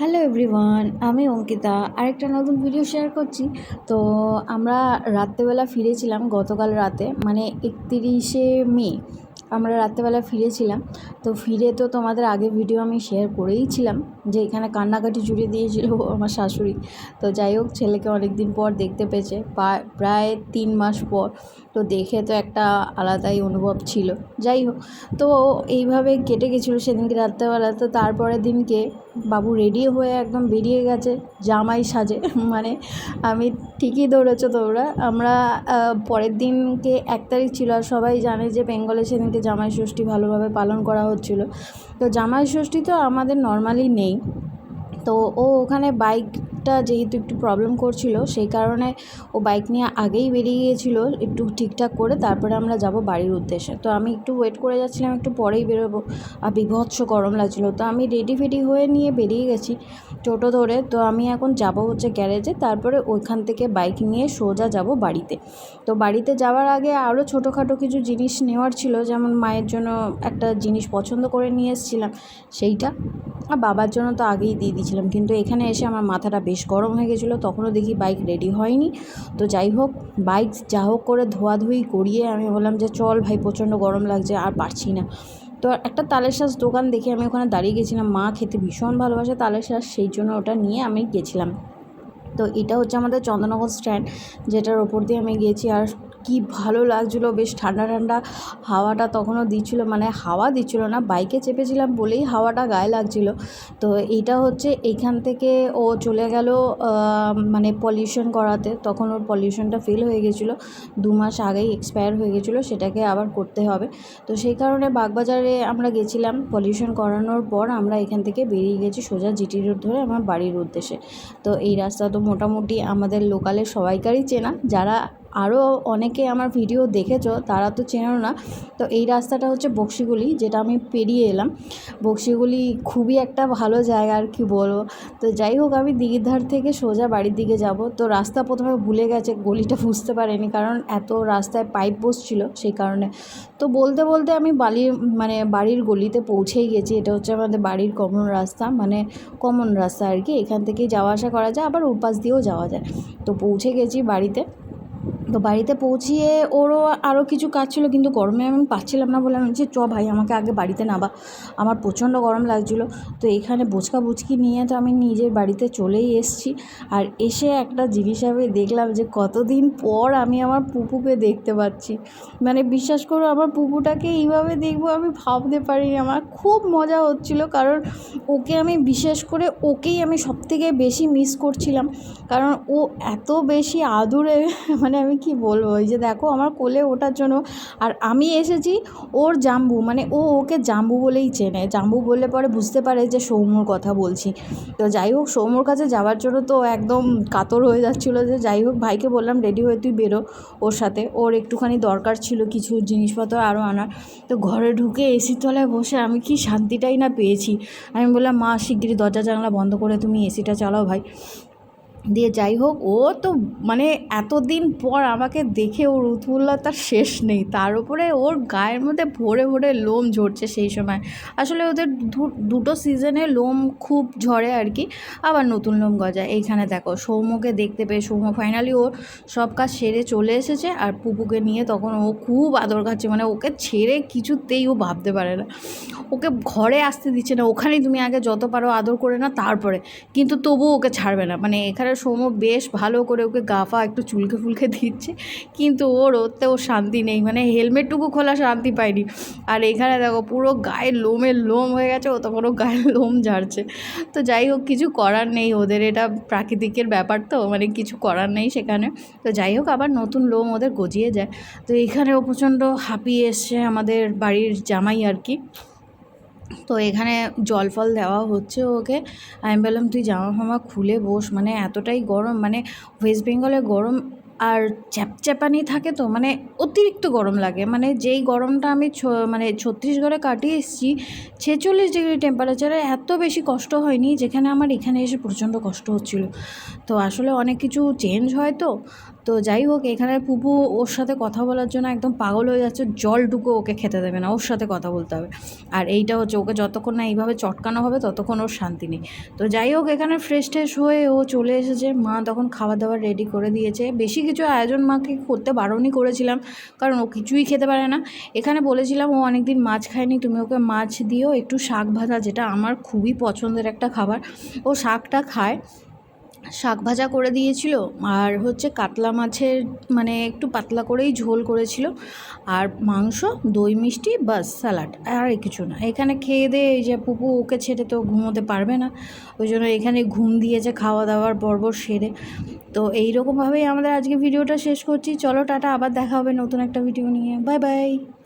Hello everyone আমি অঙ্কিতা। আরেকটা নতুন ভিডিও শেয়ার করছি। তো আমরা রাত্রেবেলা ফিরেছিলাম গতকাল রাতে মানে একতিরিশে মে। আমরা রাত্রেবেলা ফিরেছিলাম। তো ফিরে তো তোমাদের আগে ভিডিও আমি শেয়ার করেইছিলাম যে এখানে কান্নাকাটি জুড়ে দিয়েছিল আমার শাশুড়ি। তো যাই হোক, ছেলেকে অনেক দিন পর দেখতে পেয়েছে প্রায় তিন মাস পর। তো দেখে তো একটা আলাদাই অনুভব ছিল। যাই হোক, তো এইভাবে কেটে গেছিল সেদিনকে রাত্রেবেলা। তো তারপরের দিনকে বাবু রেডি হয়ে একদম বেরিয়ে গেছে, জামাই সাজে। মানে আমি ঠিকই দৌড়েছো তোমরা। আমরা পরের দিনকে এক তারিখ ছিল আর সবাই জানে যে বেঙ্গলে সেদিনকে জামাই ষষ্ঠী ভালোভাবে পালন করা হচ্ছিল। তো জামাই ষষ্ঠী তো আমাদের নর্মালি নেই। তো ও ওখানে বাইকটা যেহেতু একটু প্রবলেম করছিল, সেই কারণে ও বাইক নিয়ে আগেই বেরিয়ে গিয়েছিল একটু ঠিকঠাক করে, তারপরে আমরা যাব বাড়ির উদ্দেশ্যে। তো আমি একটু ওয়েট করে যাচ্ছিলাম, একটু পরেই বেরোবো। আর বিভৎস গরম লাগছিল। তো আমি রেডি ফেডি হয়ে নিয়ে বেরিয়ে গেছি টোটো ধরে। তো আমি এখন যাব হচ্ছে গ্যারেজে, তারপরে ওইখান থেকে বাইক নিয়ে সোজা যাব বাড়িতে। তো বাড়িতে যাওয়ার আগে আরও ছোটোখাটো কিছু জিনিস নেওয়ার ছিল, যেমন মায়ের জন্য একটা জিনিস পছন্দ করে নিয়ে এসেছিলাম, সেইটা। আর বাবার জন্য তো আগেই দিয়ে দিয়েছিলাম, কিন্তু এখানে এসে আমার মাথাটা বেশ গরম হয়ে গেছিল, তখনও দেখি বাইক রেডি হয়নি। তো যাই হোক বাইক যা হোক করে ধোয়াধুয়ি করিয়ে আমি বললাম যে, চল ভাই, প্রচণ্ড গরম লাগছে, আর পারছি না। তো একটা তালের শাঁস দোকান দেখে আমি ওখানে দাঁড়িয়ে গেছিলাম। মা খেতে ভীষণ ভালোবাসে তালের শাঁস, সেই জন্য ওটা নিয়ে আমি গেছিলাম। তো এটা হচ্ছে আমাদের চন্দ্রনগর স্ট্যান্ড যেটার ওপর দিয়ে আমি গিয়েছি। আর কি ভালো লাগছিল, বেশ ঠান্ডা ঠান্ডা হাওয়াটা তখনও দিচ্ছিল মানে হাওয়া দিচ্ছিল না, বাইকে চেপেছিলাম বলেই হাওয়াটা গায়ে লাগছিল। তো এইটা হচ্ছে এইখান থেকে ও চলে গেল মানে পলিউশন করাতে। তখন ওর পলিউশনটা ফেল হয়ে গেছিল, দু মাস আগেই এক্সপায়ার হয়ে গেছিল, সেটাকে আবার করতে হবে। তো সেই কারণে বাগবাজারে আমরা গেছিলাম পলিউশন করানোর পর আমরা এখান থেকে বেরিয়ে গেছি সোজা জিটি রোড ধরে আমার বাড়ির উদ্দেশ্যে। তো এই রাস্তা তো মোটামুটি আমাদের লোকালের সবাইকারই চেনা। যারা আরও অনেকে আমার ভিডিও দেখেছ, তারা তো চেনো না। তো এই রাস্তাটা হচ্ছে বক্সিগুলি, যেটা আমি পেরিয়ে এলাম। বক্সিগুলি খুবই একটা ভালো জায়গা আর কি বলব। তো যাই হোক, আমি দিঘিরধার থেকে সোজা বাড়ির দিকে যাব। তো রাস্তা প্রথমে ভুলে গেছে, গলিটা বুঝতে পারেনি, কারণ এত রাস্তায় পাইপ বসছিল সেই কারণে। তো বলতে বলতে আমি বালির মানে বাড়ির গলিতে পৌঁছেই গেছি। এটা হচ্ছে আমাদের বাড়ির কমন রাস্তা মানে কমন রাস্তা আর কি। এখান থেকেই যাওয়া আসা করা যায়, আবার ওপাশ দিয়েও যাওয়া যায়। তো পৌঁছে গেছি বাড়িতে। তো বাড়িতে পৌঁছিয়ে ওরও আরও কিছু কাজ ছিল, কিন্তু গরমে আমি পাচ্ছিলাম না বলে আমি বলছি, চ ভাই, আমাকে আগে বাড়িতে নাবা আমার প্রচণ্ড গরম লাগছিল। তো এখানে বোচকা বুচকি নিয়ে তো আমি নিজের বাড়িতে চলেই এসেছি। আর এসে একটা জিনিস আমি দেখলাম যে, কতদিন পর আমি আমার পুপুকে দেখতে পাচ্ছি। মানে বিশ্বাস করো, আমার পুপুটাকে এইভাবে দেখব আমি ভাবতে পারিনি। আমার খুব মজা হচ্ছিল, কারণ ওকে আমি বিশেষ করে ওকেই আমি সবথেকে বেশি মিস করছিলাম। কারণ ও এত বেশি আদুরে মানে আমি কি বলব? ওই যে দেখো, আমার কোলে ওঠার জন্য, আর আমি এসেছি ওর জাম্বু মানে ও ওকে জাম্বু বলেই চেনে। জাম্বু বললে পরে বুঝতে পারে যে সৌম্যর কথা বলছি। তো যাই হোক, সৌম্যর কাছে যাওয়ার জন্য তো একদম কাতর হয়ে যাচ্ছিল যে, যাই হোক, ভাইকে বললাম, রেডি হয়ে তুই বেরো ওর সাথে। ওর একটুখানি দরকার ছিল কিছু জিনিসপত্র আরও আনার। তো ঘরে ঢুকে এসির তলায় বসে আমি কি শান্তিটাই না পেয়েছি। আমি বললাম, মা, শিগগিরই দরজা জানলা বন্ধ করে তুমি এসিটা চালাও ভাই। দিয়ে যাই হোক, ও তো মানে এতদিন পর আমাকে দেখে ওর উৎফুল্লতার শেষ নেই। তার উপরে ওর গায়ের মধ্যে ভরে ভরে লোম ঝরছে সেই সময়। আসলে ওদের দুটো সিজনে লোম খুব ঝরে আর কি। আবার নতুন লোম গজায়। এইখানে দেখো, সৌম্যকে দেখতে পেয়ে সৌম্য ফাইনালি ও সব কাজ সেরে চলে এসেছে। আর পুপুকে নিয়ে তখন ও খুব আদর খাচ্ছে। মানে ওকে ছেড়ে কিছুতেই ও ভাবতে পারে না। ওকে ঘরে আসতে দিচ্ছে না। ওখানেই তুমি আগে যত পারো আদর করে না তারপরে। কিন্তু তবুও ওকে ছাড়বে না। মানে এখানে সৌম্য বেশ ভালো করে ওকে গাফা একটু চুলকে ফুলকে দিচ্ছে, কিন্তু ওর ওতেও শান্তি নেই মানে হেলমেটটুকু খোলা শান্তি পায়নি। আর এখানে দেখো পুরো গায়ের লোমের লোম হয়ে গেছে, ও তখন ও গায়ের লোম ঝাড়ছে। তো যাই হোক, কিছু করার নেই, ওদের এটা প্রাকৃতিকের ব্যাপার তো মানে কিছু করার নেই সেখানে। তো যাই হোক, আবার নতুন লোম ওদের গজিয়ে যায়। তো এখানেও প্রচণ্ড হাঁপিয়ে এসছে আমাদের বাড়ির জামাই আর কি। তো এখানে জল ফল দেওয়া হচ্ছে ওকে। আমি বললাম, তুই জামা ফামা খুলে বস মানে এতটাই গরম মানে ওয়েস্ট বেঙ্গলে গরম আর চ্যাপচ্যাপানি থাকে তো মানে অতিরিক্ত গরম লাগে। মানে যেই গরমটা আমি মানে ছত্তিশগড়ে কাটিয়ে এসেছি, ছেচল্লিশ ডিগ্রি টেম্পারেচারে এত বেশি কষ্ট হয়নি, যেখানে আমার এখানে এসে প্রচণ্ড কষ্ট হচ্ছিল। তো আসলে অনেক কিছু চেঞ্জ হয় তো তো যাই হোক, এখানে পুপু ওর সাথে কথা বলার জন্য একদম পাগল হয়ে যাচ্ছে জলটুকু ওকে খেতে দেবে না, ওর সাথে কথা বলতে হবে। আর এইটা হচ্ছে ওকে যতক্ষণ না এইভাবে চটকানো হবে, ততক্ষণ ওর শান্তি নেই। তো যাই হোক, এখানে ফ্রেশ ট্রেশ হয়ে ও চলে এসেছে। মা তখন খাবার দাবার রেডি করে দিয়েছে। বেশি কিছু আয়োজন মাকে করতে বারণই করেছিলাম, কারণ ও কিছুই খেতে পারে না। এখানে বলেছিলাম, ও অনেক দিন মাছ খায়নি, তুমি ওকে মাছ দিও, একটু শাক ভাজা, যেটা আমার খুবই পছন্দের একটা খাবার। ও শাকটা খায় শাক ভাজা করে দিয়েছিল আর হচ্ছে কাতলা মাছের মানে একটু পাতলা করেই ঝোল করেছিল। আর মাংস, দই মিষ্টি, বাস স্যালাড আর কিছু না। এখানে খেয়ে দিয়ে এই যে পুপু ওকে ছেড়ে তো ঘুমোতে পারবে না। ওই জন্য এখানে ঘুম দিয়েছে খাওয়া দাওয়ার পর্ব সেরে। তো এইরকমভাবেই আমাদের আজকে ভিডিওটা শেষ করছি। চলো, টাটা, আবার দেখা হবে নতুন একটা ভিডিও নিয়ে। Bye bye.